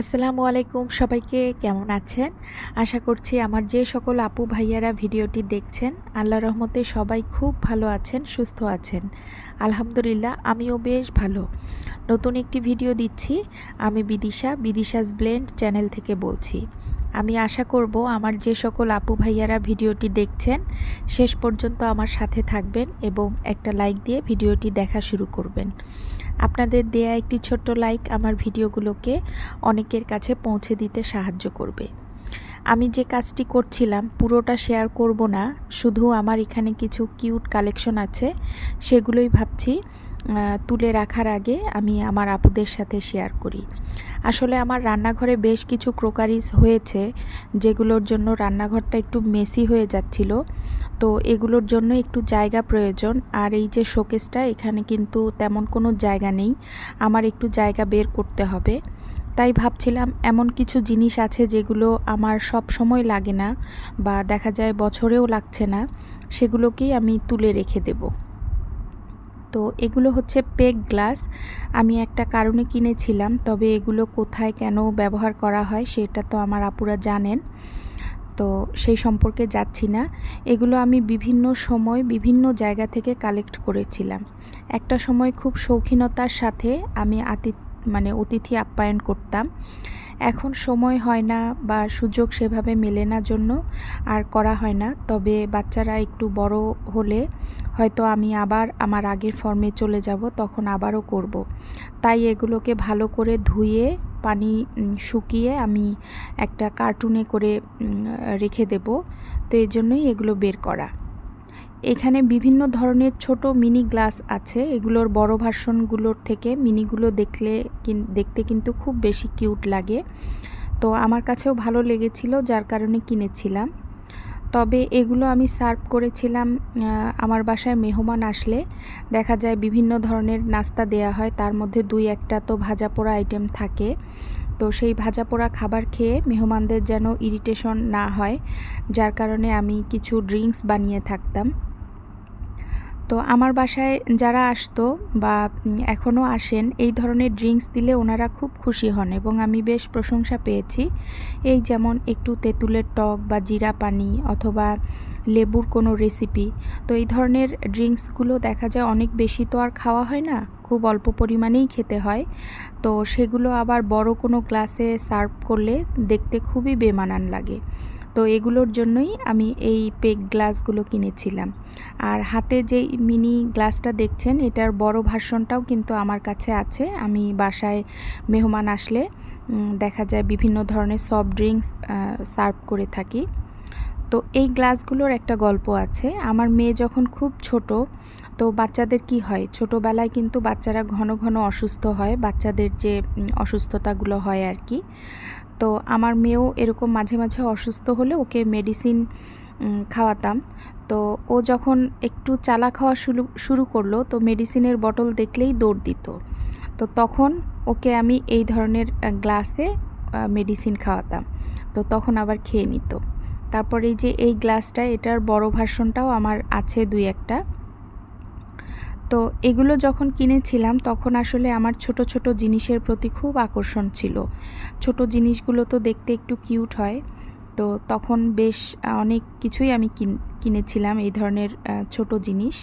আসসালামু আলাইকুম, সবাইকে কেমন আছেন? আশা করছি আমার যে সকল আপু ভাইয়ারা ভিডিওটি দেখছেন আল্লাহ রহমতে সবাই খুব ভালো আছেন, সুস্থ আছেন। আলহামদুলিল্লাহ, আমিও বেশ ভালো। নতুন একটি ভিডিও দিচ্ছি, আমি বিদিশা, বিদিশাস ব্লেন্ড চ্যানেল থেকে বলছি। আমি আশা করব আমার যে সকল আপু ভাইয়ারা ভিডিওটি দেখছেন, শেষ পর্যন্ত আমার সাথে থাকবেন এবং একটা লাইক দিয়ে ভিডিওটি দেখা শুরু করবেন। আপনাদের দেয়া একটি ছোট্ট লাইক আমার ভিডিওগুলোকে অনেকের কাছে পৌঁছে দিতে সাহায্য করবে। আমি যে কাজটি করছিলাম, পুরোটা শেয়ার করব না, শুধু আমার এখানে কিছু কিউট কালেকশন আছে, সেগুলোই ভাবছি তুলে রাখার আগে আমি আমার আপুদের সাথে শেয়ার করি। আসলে আমার রান্নাঘরে বেশ কিছু ক্রোকারিজ হয়েছে, যেগুলোর জন্য রান্নাঘরটা একটু মেসি হয়ে যাচ্ছিল। তো এগুলোর জন্য একটু জায়গা প্রয়োজন, আর এই যে শোকেসটা এখানে কিন্তু তেমন কোনো জায়গা নেই। আমার একটু জায়গা বের করতে হবে। তাই ভাবছিলাম, এমন কিছু জিনিস আছে যেগুলো আমার সব সময় লাগে না, বা দেখা যায় বছরেও লাগছে না, সেগুলোকেই আমি তুলে রেখে দেবো। তো এগুলো হচ্ছে পেক গ্লাস। আমি একটা কারণে কিনেছিলাম, তবে এগুলো কোথায় কেন ব্যবহার করা হয় সেটা তো আমার আপুরা জানেন। তো সেই সম্পর্কে যাচ্ছি না। এগুলো আমি বিভিন্ন সময় বিভিন্ন জায়গা থেকে কালেক্ট করেছিলাম। একটা সময় খুব শৌখিনতার সাথে আমি আতিথ্য মানে অতিথি আপ্যায়ন করতাম। এখন সময় হয় না বা সুযোগ সেভাবে মেলে না জন্য আর করা হয় না। তবে বাচ্চারা একটু বড় হলে হয়তো আমি আবার আমার আগের ফর্মে চলে যাব, তখন আবারও করব। তাই এগুলোকে ভালো করে ধুয়ে, পানি শুকিয়ে আমি একটা কার্টুনে করে রেখে দেব। তো এই জন্যই এগুলো বের করা। এখানে বিভিন্ন ধরনের ছোট মিনি গ্লাস আছে। এগুলোর বড় ভার্সনগুলোর থেকে মিনিগুলো দেখলে দেখতে কিন্তু খুব বেশি কিউট লাগে। তো আমার কাছেও ভালো লেগেছিল, যার কারণে কিনেছিলাম। তবে এগুলো আমি সার্ভ করেছিলাম আমার বাসায় মেহমান আসলে। দেখা যায় বিভিন্ন ধরনের নাস্তা দেয়া হয়, তার মধ্যে দুই একটা তো ভাজা পোড়া আইটেম থাকে। তো সেই ভাজা পোড়া খাবার খেয়ে মেহমানদের যেন ইরিটেশন না হয়, যার কারণে আমি কিছু ড্রিঙ্কস বানিয়ে থাকতাম। তো আমার বাসায় যারা আসতো বা এখনও আসেন, এই ধরনের ড্রিঙ্কস দিলে ওনারা খুব খুশি হন এবং আমি বেশ প্রশংসা পেয়েছি। এই যেমন একটু তেঁতুলের টক বা জিরা পানি অথবা লেবুর কোনো রেসিপি তো এই ধরনের ড্রিঙ্কসগুলো দেখা যায় অনেক বেশি তো আর খাওয়া হয় না, খুব অল্প পরিমাণেই খেতে হয়। তো সেগুলো আবার বড় কোনো গ্লাসে সার্ভ করলে দেখতে খুবই বেমানান লাগে। তো এগুলোর জন্যই আমি এই পেক গ্লাসগুলো কিনেছিলাম। আর হাতে যে মিনি গ্লাসটা দেখছেন, এটার বড় ভার্সনটাও কিন্তু আমার কাছে আছে। আমি বাসায় মেহমান আসলে দেখা যায় বিভিন্ন ধরনের সফট ড্রিঙ্কস সার্ভ করে থাকি। তো এই গ্লাসগুলোর একটা গল্প আছে। আমার মেয়ে যখন খুব ছোট, তো বাচ্চাদের কি হয়? ছোটোবেলায় কিন্তু বাচ্চারা ঘন ঘন অসুস্থ হয়। বাচ্চাদের যে অসুস্থতাগুলো হয় আর কি। তো আমার মেয়েও এরকম মাঝে মাঝে অসুস্থ হলে ওকে মেডিসিন খাওয়াতাম। তো ও যখন একটু চালা খাওয়া শুরু শুরু করল, তো মেডিসিনের বটল দেখলেই দৌড় দিত। তো তখন ওকে আমি এই ধরনের গ্লাসে মেডিসিন খাওয়াতাম। তো তখন আবার খেয়ে নিত। তারপর এই যে এই গ্লাসটা এটার বড় ভার্সনটাও আমার আছে দুই একটা। তো এগুলো যখন কিনেছিলাম, তখন আসলে আমার ছোট ছোট জিনিসের প্রতি খুব আকর্ষণ ছিল। ছোট জিনিসগুলো তো দেখতে একটু কিউট হয়। তো তখন বেশ অনেক কিছুই আমি কিনেছিলাম এই ধরনের ছোট জিনিস।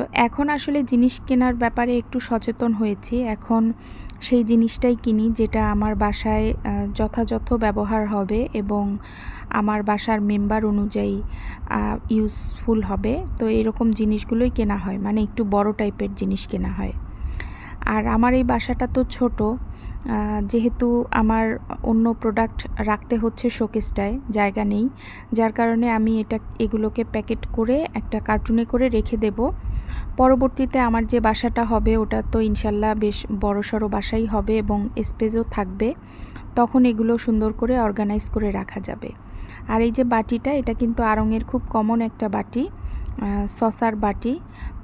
তো এখন আসলে জিনিস কেনার ব্যাপারে একটু সচেতন হয়েছি। এখন সেই জিনিসটাই কিনি যেটা আমার বাসায় যথাযথ ব্যবহার হবে এবং আমার বাসার মেম্বার অনুযায়ী ইউজফুল হবে। তো এরকম জিনিসগুলোই কেনা হয় মানে একটু বড় টাইপের জিনিস কেনা হয়। আর আমার এই বাসাটা তো ছোট যেহেতু আমার অন্য প্রোডাক্ট রাখতে হচ্ছে শোকেসটায় জায়গা নেই। যার কারণে আমি এটা, এগুলোকে প্যাকেট করে একটা কার্টুনে করে রেখে দেব। পরবর্তীতে আমার যে বাসাটা হবে, ওটা তো ইনশাল্লাহ বেশ বড়সড় বাসাই হবে এবং স্পেসও থাকবে। তখন এগুলো সুন্দর করে অর্গানাইজ করে রাখা যাবে। আর এই যে বাটিটা, এটা কিন্তু আরঙের খুব কমন একটা বাটি সসার বাটি।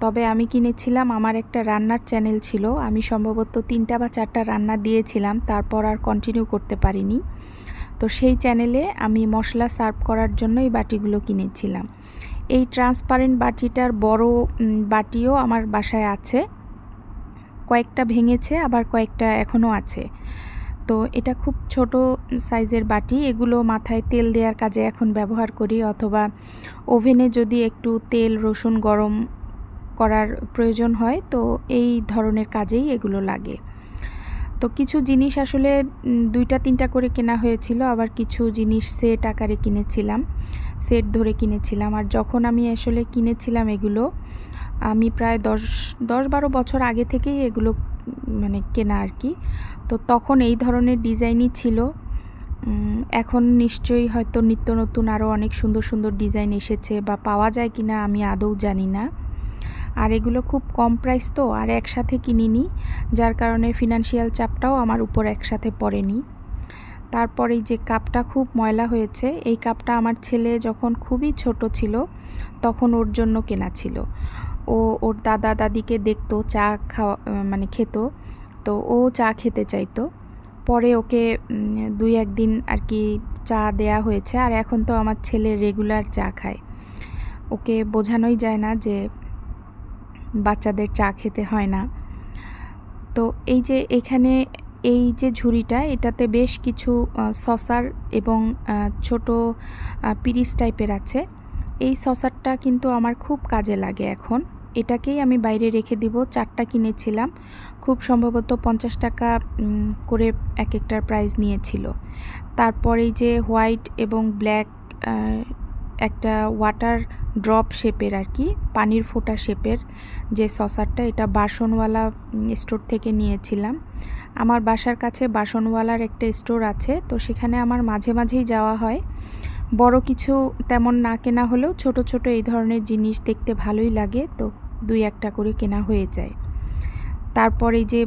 তবে আমি কিনেছিলাম, আমার একটা রান্নার চ্যানেল ছিল। আমি সম্ভবত তিনটা বা চারটা রান্না দিয়েছিলাম, তারপর আর কন্টিনিউ করতে পারিনি। তো সেই চ্যানেলে আমি মশলা সার্ভ করার জন্য এই বাটিগুলো কিনেছিলাম। এই ট্রান্সপারেন্ট বাটিটার বড় বাটিও আমার বাসায় আছে। কয়েকটা ভেঙেছে, আবার কয়েকটা এখনও আছে। তো এটা খুব ছোট সাইজের বাটি। এগুলো মাথায় তেল দেওয়ার কাজে এখন ব্যবহার করি, অথবা ওভেনে যদি একটু তেল, রসুন গরম করার প্রয়োজন হয়, তো এই ধরনের কাজেই এগুলো লাগে। তো কিছু জিনিস আসলে দুইটা তিনটা করে কেনা হয়েছিল, আবার কিছু জিনিস সেট আকারে কিনেছিলাম সেট ধরে কিনেছিলাম। আর যখন আমি আসলে কিনেছিলাম এগুলো, আমি প্রায় দশ দশ বারো বছর আগে থেকেই এগুলো মানে কেনা আর কি। তো তখন এই ধরনের ডিজাইনই ছিল। এখন নিশ্চয়ই হয়তো নিত্য নতুন আরও অনেক সুন্দর সুন্দর ডিজাইন এসেছে, বা পাওয়া যায় কি না আমি আদৌ জানি না। আর এগুলো খুব কম প্রাইস তো, আর একসাথে কিনিনি, যার কারণে ফিনান্সিয়াল চাপটাও আমার উপর একসাথে পড়েনি। তারপরে যে কাপটা খুব ময়লা হয়েছে, এই কাপটা আমার ছেলে যখন খুবই ছোট ছিল, তখন ওর জন্য কেনা ছিল। ও, ওর দাদা দাদিকে দেখতো, চা খাওয়া মানে খেত, তো ও চা খেতে চাইতো। পরে ওকে দুই একদিন আর কি চা দেয়া হয়েছে, আর এখন তো আমার ছেলে রেগুলার চা খায়। ওকে বোঝানোই যায় না যে বাচ্চাদের চা খেতে হয় না। তো এই যে এখানে এই যে ঝুড়িটা, এটাতে বেশ কিছু সসার এবং ছোট পিরিস টাইপের আছে। এই সসারটা কিন্তু আমার খুব কাজে লাগে এখন। এটাকেই আমি বাইরে রেখে দিব। চারটা কিনেছিলাম। খুব সম্ভবত পঞ্চাশ টাকা করে এক একটার প্রাইস নিয়েছিল। তারপরে যে হোয়াইট এবং ব্ল্যাক একটা ওয়াটার ড্রপ শেপের আর কি, পানির ফোঁটা শেপের যে সসারটা এটা বাসনওয়ালা স্টোর থেকে নিয়েছিলাম। আমার বাসার কাছে বাসনওয়ালার একটা স্টোর আছে, তো সেখানে আমার মাঝে মাঝেই যাওয়া হয়। বড় কিছু তেমন না কেনা হলেও ছোট ছোট এই ধরনের জিনিস দেখতে ভালোই লাগে, তো দুই একটা করে কেনা হয়ে যায়। তারপরে যে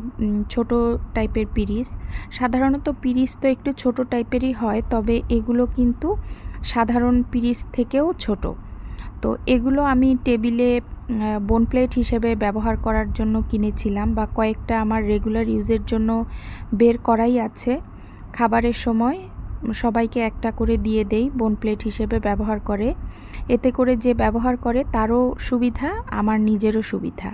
ছোট টাইপের পিরিস সাধারণত পিরিস তো একটু ছোট টাইপেরই হয়, তবে এগুলো কিন্তু সাধারণ পিরিস থেকেও ছোট। তো এগুলো আমি টেবিলে বোন প্লেট হিসেবে ব্যবহার করার জন্য কিনেছিলাম বা কয়েকটা আমার রেগুলার ইউজের জন্য বের করাই আছে। খাবারের সময় সবাইকে একটা করে দিয়ে দেই বোন প্লেট হিসেবে ব্যবহার করে। এতে করে যে ব্যবহার করে তারও সুবিধা, আমার নিজেরও সুবিধা।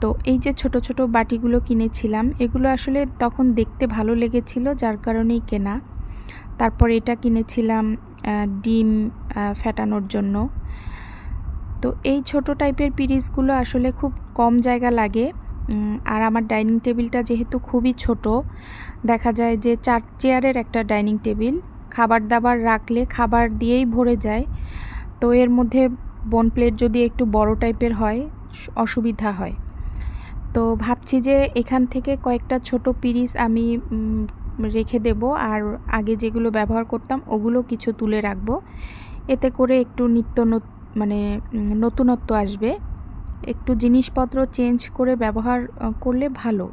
তো এই যে ছোট ছোট বাটিগুলো কিনেছিলাম, এগুলো আসলে তখন দেখতে ভালো লেগেছিল, যার কারণেই কেনা। তারপর এটা কিনেছিলাম ডিম ফেটানোর জন্য। তো এই ছোট টাইপের পিরিসগুলো আসলে খুব কম জায়গা লাগে। আর আমার ডাইনিং টেবিলটা যেহেতু খুবই ছোট, দেখা যায় যে চার চেয়ারের একটা ডাইনিং টেবিল। খাবার দাবার রাখলে খাবার দিয়েই ভরে যায়। তো এর মধ্যে বন প্লেট যদি একটু বড় টাইপের হয় অসুবিধা হয়। তো ভাবছি যে এখান থেকে কয়েকটা ছোট পিরিস আমি রেখে দেব আর আগে যেগুলো ব্যবহার করতাম ওগুলো কিছু তুলে রাখব। এতে করে একটু নিত্য মানে নতুনত্ব আসবে। একটু জিনিসপত্র চেঞ্জ করে ব্যবহার করলে ভালো।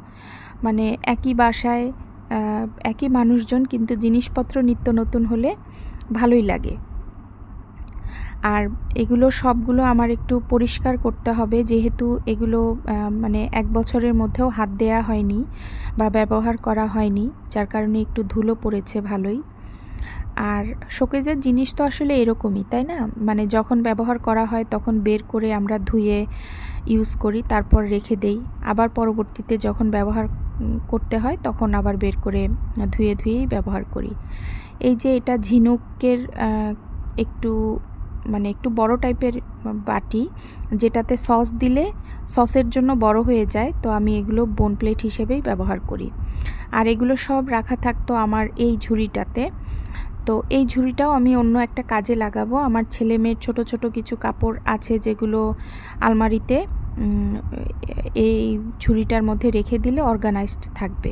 মানে একই বাসায় একই মানুষজন কিন্তু জিনিসপত্র নিত্য নতুন হলে ভালোই লাগে। আর এগুলো সবগুলো আমার একটু পরিষ্কার করতে হবে, যেহেতু এগুলো মানে এক বছরের মধ্যেও হাত দেয়া হয়নি বা ব্যবহার করা হয়নি, যার কারণে একটু ধুলো পড়েছে ভালোই। আর শোকেজের জিনিস তো আসলে এরকমই, তাই না? মানে যখন ব্যবহার করা হয় তখন বের করে আমরা ধুয়ে ইউজ করি, তারপর রেখে দেই। আবার পরবর্তীতে যখন ব্যবহার করতে হয় তখন আবার বের করে ধুয়ে ধুয়েই ব্যবহার করি। এই যে এটা ঝিনুকের একটু মানে একটু বড় টাইপের বাটি যেটাতে সস দিলে সসের জন্য বড় হয়ে যায়, তো আমি এগুলো বোন প্লেট হিসেবেই ব্যবহার করি। আর এগুলো সব রাখা থাকতো আমার এই ঝুড়িটাতে। তো এই ঝুড়িটাও আমি অন্য একটা কাজে লাগাবো। আমার ছেলে মেয়ের ছোটো ছোটো কিছু কাপড় আছে যেগুলো আলমারিতে এই ঝুড়িটার মধ্যে রেখে দিলে অর্গানাইজড থাকবে।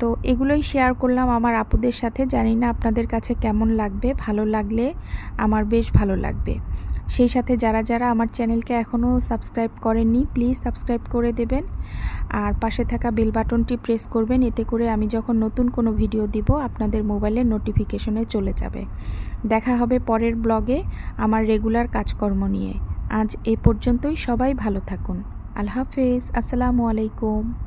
তো এগুলোই শেয়ার করলাম আমার আপুদের সাথে। জানি না আপনাদের কাছে কেমন লাগবে, ভালো লাগলে আমার বেশ ভালো লাগবে। সেই সাথে যারা যারা আমার চ্যানেলকে এখনও সাবস্ক্রাইব করেননি প্লিজ সাবস্ক্রাইব করে দেবেন। আর পাশে থাকা বেল বাটনটি প্রেস করবেন, এতে করে আমি যখন নতুন কোনো ভিডিও দিব, আপনাদের মোবাইলের নোটিফিকেশনে চলে যাবে। দেখা হবে পরের ব্লগে আমার রেগুলার কাজকর্ম নিয়ে। আজ এ পর্যন্তই, সবাই ভালো থাকুন। আল্লাহ হাফেজ, আসসালামু আলাইকুম।